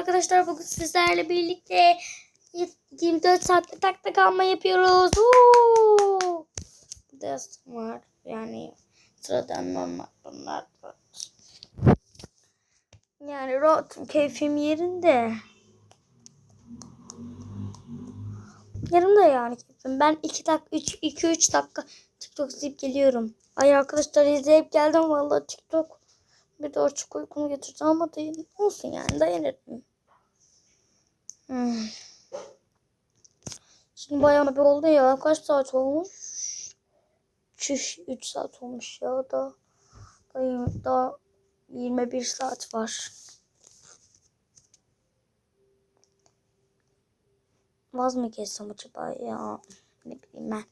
Arkadaşlar bugün sizlerle birlikte 24 saatte takta kalma yapıyoruz. Uuu. Burada var. Yani sıradan normal bunlar. var. Yani rahatım, keyfim yerinde. Yarım da yani keyfim. Ben 2 dakika 3 2 3 dakika TikTok izleyip geliyorum. Ay arkadaşlar izleyip geldim vallahi TikTok. Bir de çok uykumu getirdi ama dayan olsun yani dayanırım. Hmm. Şimdi bayağı bir oldu ya. Kaç saat olmuş? Çüş 3 saat olmuş ya da daha, daha 21 saat var. Vaz mı geçsem acaba ya? Ne bileyim ben.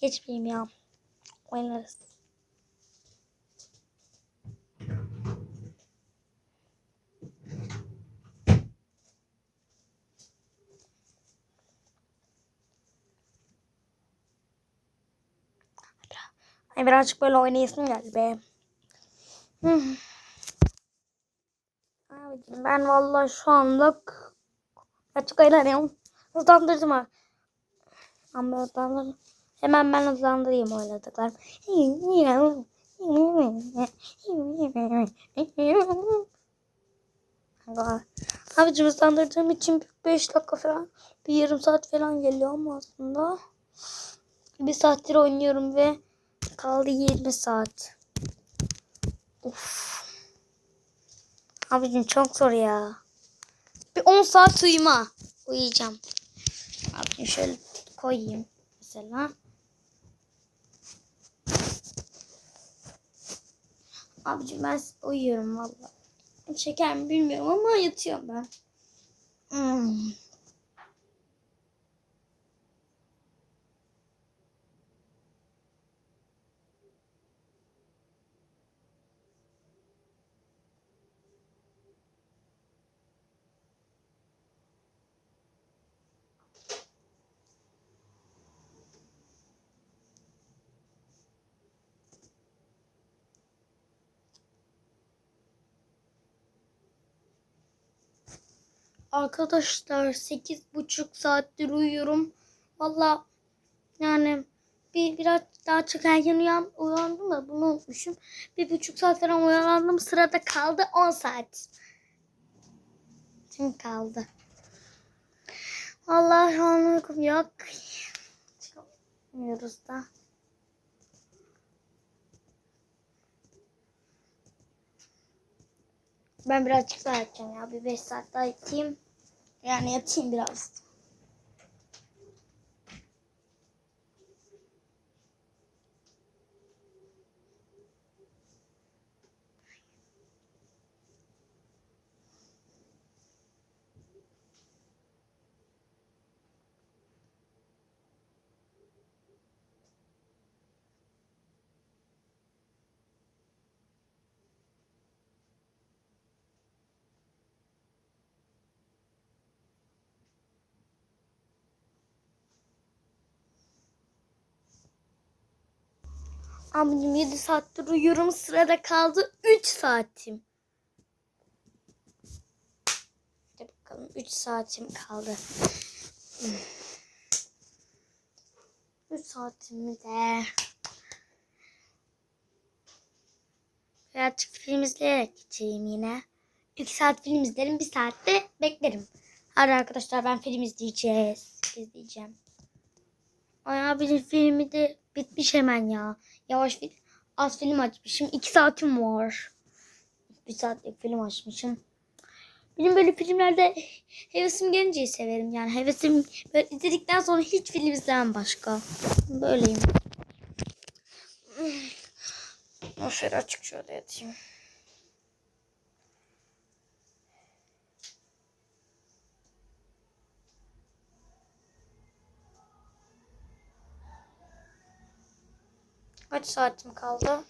Geçmeyeyim ya. Oynarız. Ay birazcık böyle oynayasım geldi be. Hmm. Abicim ben vallahi şu anlık açık oynanıyorum. Hızlandırdım ha. Ama hızlandırdım. Hemen ben hızlandırayım oynadıklar. Abicim hızlandırdığım için 5 dakika falan bir yarım saat falan geliyor ama aslında bir saattir oynuyorum ve kaldı 20 saat. Of. Abicim çok zor ya. Bir 10 saat uyuma. Uyuyacağım. Abicim şöyle koyayım mesela. Abicim ben uyuyorum valla. Çeker mi bilmiyorum ama yatıyorum ben. Hmm. Arkadaşlar sekiz buçuk saattir uyuyorum. Valla yani bir biraz daha çok erken uyan, uyandım da bunu unutmuşum. Bir buçuk saat falan uyandım. Sırada kaldı 10 saat. Şimdi kaldı. Allah şu an uykum yok. Çıkamıyoruz da. Ben birazcık daha yatacağım ya. Bir 5 saat daha yatayım. Yani yatayım biraz. Abicim 7 saattir uyuyorum. Sırada kaldı 3 saatim. Hadi bakalım 3 saatim kaldı. 3 saatimi de birazcık film izleyerek geçeyim yine. 2 saat film izlerim. 1 saatte beklerim. Hadi arkadaşlar ben film izleyeceğiz. İzleyeceğim. Ay abinin filmi de bitmiş hemen ya. Yavaş film. Az film açmışım. 2 saatim var. Bir saatlik film açmışım. Benim böyle filmlerde hevesim gelince severim. Yani hevesim böyle izledikten sonra hiç film izlemem başka. Böyleyim. Şöyle açık şöyle yatayım. Kaç saatim kaldı?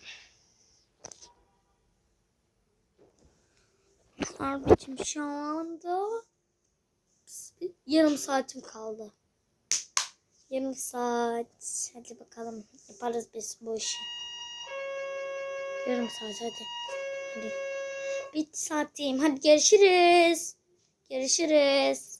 Abicim şu anda yarım saatim kaldı. Yarım saat. Hadi bakalım yaparız biz bu işi. Yarım saat hadi. Hadi. Bitti saatteyim. Hadi görüşürüz. Görüşürüz.